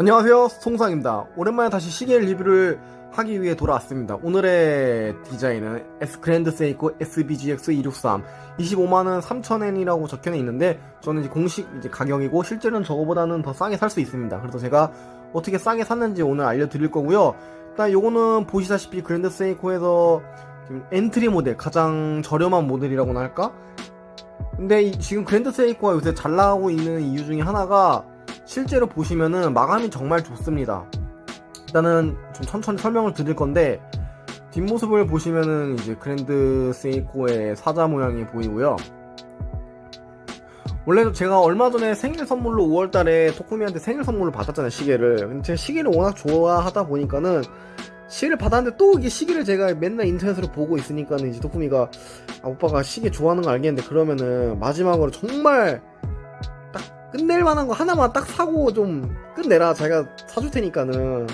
안녕하세요. 송상입니다. 오랜만에 다시 시계 리뷰를 하기 위해 돌아왔습니다. 오늘의 디자인은 그랜드 세이코 SBGX 263 25만원 3천엔이라고 적혀져 있는데 저는 이제 공식 이제 가격이고 실제로는 저거보다는 더 싸게 살 수 있습니다. 그래서 제가 어떻게 싸게 샀는지 오늘 알려드릴 거고요. 일단 요거는 보시다시피 그랜드 세이코에서 엔트리 모델 가장 저렴한 모델이라고나 할까? 근데 이- 지금 그랜드 세이코가 요새 잘 나가고 있는 이유 중에 하나가 실제로 보시면은 마감이 정말 좋습니다. 일단은 좀 천천히 설명을 드릴 건데 뒷모습을 보시면은 이제 그랜드 세이코의 사자 모양이 보이고요. 원래 제가 얼마 전에 생일 선물로 5월달에 토쿠미한테 생일 선물을 받았잖아요 시계를. 근데 제가 시계를 워낙 좋아하다 보니까는 시계를 받았는데 또 이게 시계를 제가 맨날 인터넷으로 보고 있으니까는 이제 토쿠미가 아, 오빠가 시계 좋아하는 거 알겠는데 그러면은 마지막으로 정말 딱 끝낼 만한 거 하나만 딱 사고 좀 끝내라. 자기가 사줄 테니까는.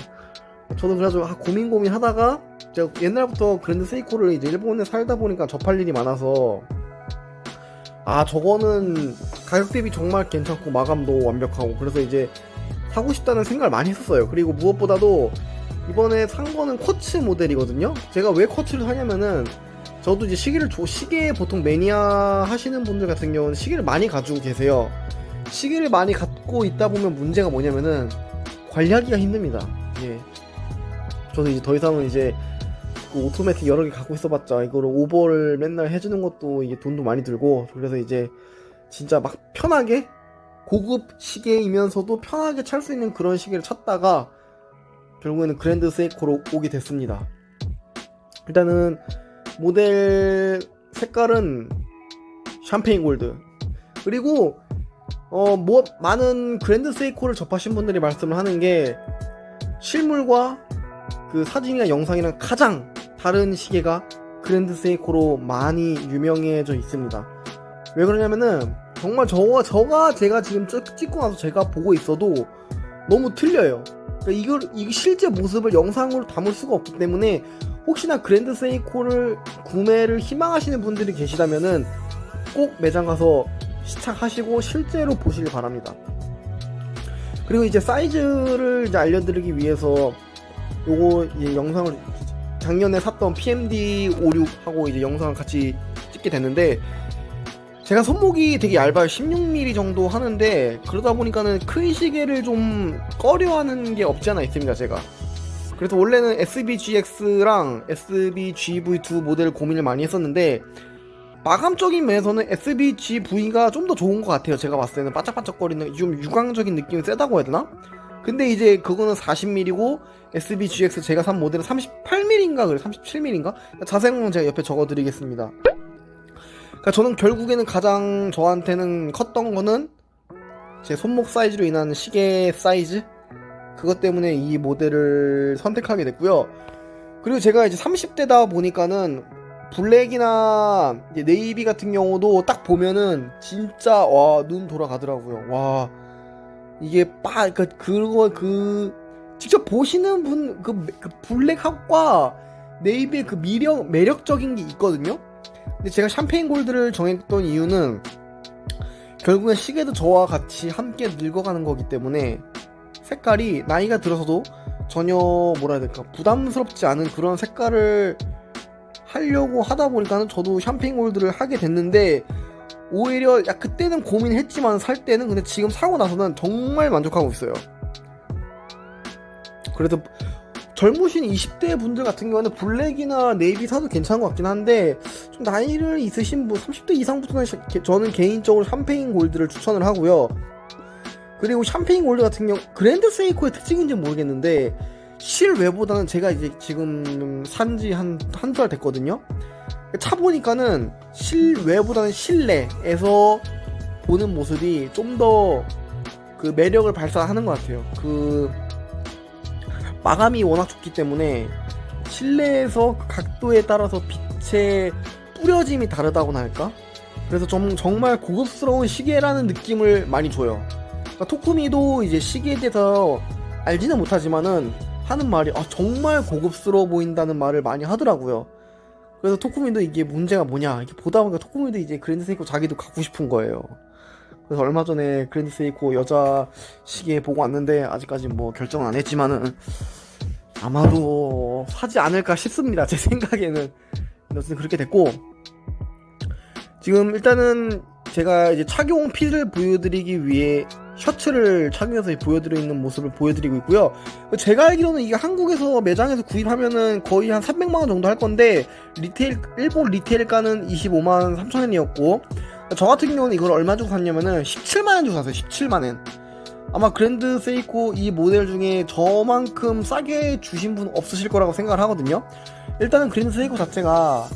저도 그래가지고 아, 고민 고민 하다가 제가 옛날부터 그랜드 세이코를 이제 일본에 살다 보니까 접할 일이 많아서. 아 저거는 가격 대비 정말 괜찮고 마감도 완벽하고 그래서 이제 사고 싶다는 생각을 많이 했었어요. 그리고 무엇보다도 이번에 산 거는 쿼츠 모델이거든요. 제가 왜 쿼츠를 사냐면은 저도 이제 시계를 조, 시계 보통 매니아 하시는 분들 같은 경우는 시계를 많이 가지고 계세요. 시계를 많이 갖고 있다 보면 문제가 뭐냐면은 관리하기가 힘듭니다. 예. 저도 이제 더 이상은 이제 그 오토매틱 여러 개 갖고 있어봤자 이거를 오버를 맨날 해주는 것도 이게 돈도 많이 들고 그래서 이제 진짜 막 편하게 고급 시계이면서도 편하게 찰 수 있는 그런 시계를 찾다가 결국에는 그랜드 세이코로 오게 됐습니다. 일단은 모델 색깔은 샴페인 골드 그리고 어 뭐 많은 그랜드 세이코를 접하신 분들이 말씀을 하는 게 실물과 그 사진이나 영상이랑 가장 다른 시계가 그랜드 세이코로 많이 유명해져 있습니다. 왜 그러냐면은 정말 저가 저가 제가 지금 찍- 찍고 나서 제가 보고 있어도 너무 틀려요. 그러니까 이걸 이 실제 모습을 영상으로 담을 수가 없기 때문에 혹시나 그랜드 세이코를 구매를 희망하시는 분들이 계시다면은 꼭 매장 가서 시착하시고 실제로 보시길 바랍니다. 그리고 이제 사이즈를 이제 알려드리기 위해서 요거 이제 영상을 작년에 샀던 PMD 56하고 이제 영상을 같이 찍게 됐는데 제가 손목이 되게 얇아요. 16mm 정도 하는데 그러다 보니까는 큰 시계를 좀 꺼려하는 게 없지 않아 있습니다. 제가. 그래서 원래는 SBGX랑 SBGV2 모델 고민을 많이 했었는데 마감적인 면에서는 SBGV가 좀 더 좋은 것 같아요. 제가 봤을 때는 바짝바짝거리는 좀 유광적인 느낌이 세다고 해야 되나? 근데 이제 그거는 40mm고 SBGX 제가 산 모델은 38mm인가 그래 37mm인가? 자세한 제가 옆에 적어드리겠습니다. 그러니까 저는 결국에는 가장 저한테는 컸던 거는 제 손목 사이즈로 인한 시계 사이즈 그것 때문에 이 모델을 선택하게 됐고요. 그리고 제가 이제 30대다 보니까는 블랙이나 네이비 같은 경우도 딱 보면은 진짜 와 눈 돌아가더라고요. 와 이게 빠 그, 그거 그 직접 보시는 분그 그 블랙하고과 네이비의 그 미력 매력적인 게 있거든요. 근데 제가 샴페인 골드를 정했던 이유는 결국엔 시계도 저와 같이 함께 늙어가는 거기 때문에 색깔이 나이가 들어서도 전혀 뭐라 해야 될까 부담스럽지 않은 그런 색깔을 하려고 하다 보니까는 저도 샴페인 골드를 하게 됐는데 오히려 야 그때는 고민했지만 살 때는 근데 지금 사고 나서는 정말 만족하고 있어요. 그래서 젊으신 20대 분들 같은 경우는 블랙이나 네이비 사도 괜찮은 것 같긴 한데 좀 나이를 있으신 분 30대 이상부터는 저는 개인적으로 샴페인 골드를 추천을 하고요. 그리고 샴페인 골드 같은 경우 그랜드 세이코의 특징인지는 모르겠는데 실외보다는 제가 이제 지금 산지 한 한 달 됐거든요. 차 보니까는 실외보다는 실내에서 보는 모습이 좀 더 그 매력을 발산하는 것 같아요. 그 마감이 워낙 좋기 때문에 실내에서 그 각도에 따라서 빛의 뿌려짐이 다르다고나 할까? 그래서 좀 정말 고급스러운 시계라는 느낌을 많이 줘요. 그러니까 토쿠미도 이제 시계에 대해서 알지는 못하지만은 하는 말이 아, 정말 고급스러워 보인다는 말을 많이 하더라고요. 그래서 토쿠미도 이게 문제가 뭐냐 이렇게 보다 보니까 토쿠미도 이제 그랜드 세이코 자기도 갖고 싶은 거예요. 그래서 얼마 전에 그랜드 세이코 여자 시계 보고 왔는데 아직까지 뭐 결정은 안 했지만은 아마도 사지 않을까 싶습니다. 제 생각에는 어쨌든 그렇게 됐고 지금 일단은 제가 이제 착용 핏을 보여드리기 위해 셔츠를 착용해서 보여드리고 있는 모습을 보여드리고 있고요. 제가 알기로는 이게 한국에서 매장에서 구입하면은 거의 한 300만 원 정도 할 건데, 리테일, 일본 리테일가는 25만원 3천엔이었고, 저 같은 경우는 이걸 얼마 주고 샀냐면은 17만 원 주고 샀어요. 17만 원. 아마 그랜드 세이코 이 모델 중에 저만큼 싸게 주신 분 없으실 거라고 생각을 하거든요. 일단은 그랜드 세이코 자체가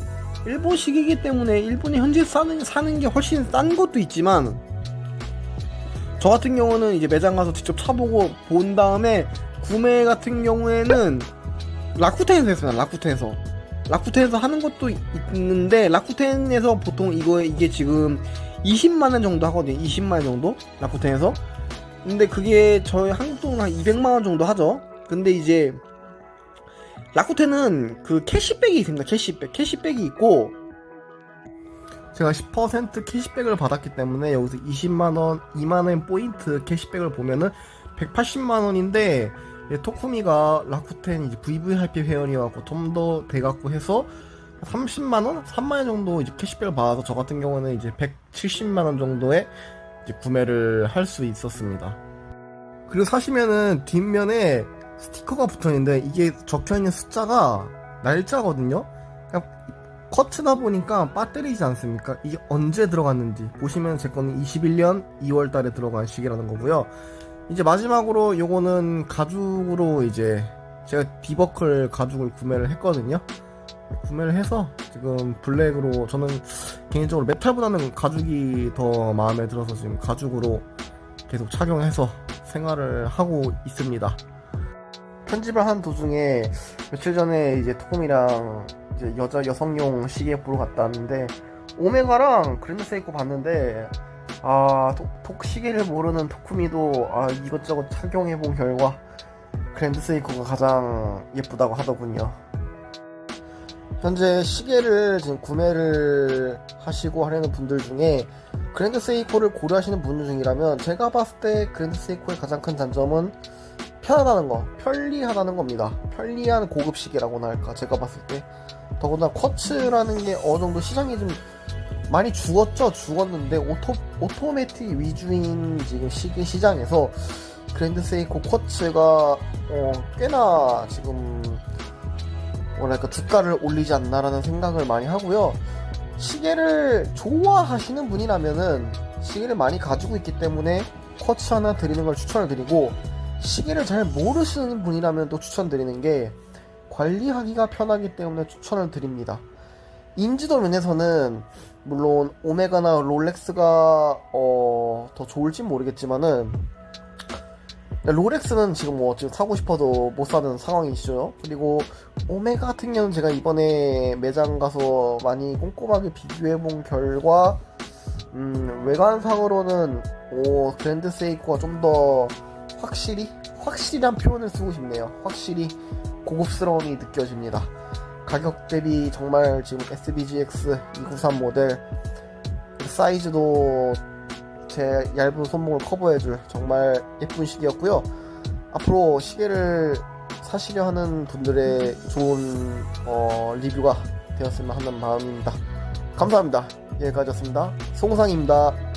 일본식이기 때문에 일본에 현지 사는, 사는 게 훨씬 싼 것도 있지만 저 같은 경우는 이제 매장 가서 직접 차보고 본 다음에 구매 같은 경우에는 라쿠텐에서 했어요. 라쿠텐에서 라쿠텐에서 하는 것도 있- 있는데 라쿠텐에서 보통 이거 이게 지금 20만 원 정도 하거든요. 20만 원 정도 라쿠텐에서. 근데 그게 저희 한국 돈으로 한 200만 원 정도 하죠. 근데 이제 라쿠텐은 그 캐시백이 있습니다. 캐시백. 캐시백이 있고 제가 10% 캐시백을 받았기 때문에 여기서 20만원, 2만원 포인트 캐시백을 보면은 180만원인데 토쿠미가 라쿠텐 이제 VVIP 회원이어갖고 좀 더 돼갖고 해서 30만원? 3만원 정도 이제 캐시백을 받아서 저 같은 경우는 이제 170만원 정도에 이제 구매를 할 수 있었습니다. 그리고 사시면은 뒷면에 스티커가 붙어 있는데 이게 적혀 있는 숫자가 날짜거든요? 커트다 보니까 빠뜨리지 않습니까? 이게 언제 들어갔는지 보시면 제 거는 21년 2월 달에 들어간 시계라는 거고요. 이제 마지막으로 요거는 가죽으로 이제 제가 디버클 가죽을 구매를 했거든요. 구매를 해서 지금 블랙으로 저는 개인적으로 메탈보다는 가죽이 더 마음에 들어서 지금 가죽으로 계속 착용해서 생활을 하고 있습니다. 편집을 한 도중에 며칠 전에 이제 토콤이랑 이제 여자 여성용 시계 보러 갔다 왔는데 오메가랑 그랜드 세이코 봤는데 아 톡, 톡 시계를 모르는 토쿠미도 아 이것저것 착용해 본 결과 그랜드 세이코가 가장 예쁘다고 하더군요. 현재 시계를 지금 구매를 하시고 하려는 분들 중에 그랜드 세이코를 고려하시는 분들 중이라면 제가 봤을 때 그랜드 세이코의 가장 큰 단점은 편하다는 거, 편리하다는 겁니다. 편리한 고급 시계라고나 할까, 제가 봤을 때. 더구나 쿼츠라는 게 어느 정도 시장이 좀 많이 죽었죠? 죽었는데, 오토, 오토매틱 위주인 지금 시계 시장에서 그랜드 세이코 쿼츠가, 어, 꽤나 지금, 뭐랄까, 주가를 올리지 않나라는 생각을 많이 하고요. 시계를 좋아하시는 분이라면은, 시계를 많이 가지고 있기 때문에 쿼츠 하나 드리는 걸 추천을 드리고, 시계를 잘 모르시는 분이라면 또 추천드리는 게 관리하기가 편하기 때문에 추천을 드립니다. 인지도 면에서는 물론 오메가나 롤렉스가 어, 더 좋을진 모르겠지만은 롤렉스는 지금 뭐 지금 사고 싶어도 못 사는 상황이시죠. 그리고 오메가 같은 경우는 제가 이번에 매장 가서 많이 꼼꼼하게 비교해 본 결과 음, 외관상으로는 오 그랜드 세이코가 좀더 확실히 확실한 표현을 쓰고 싶네요. 확실히 고급스러움이 느껴집니다. 가격 대비 정말 지금 SBGX 293 모델 사이즈도 제 얇은 손목을 커버해줄 정말 예쁜 시계였고요. 앞으로 시계를 사시려 하는 분들의 좋은 어, 리뷰가 되었으면 하는 마음입니다. 감사합니다. 여기까지였습니다. 송상입니다.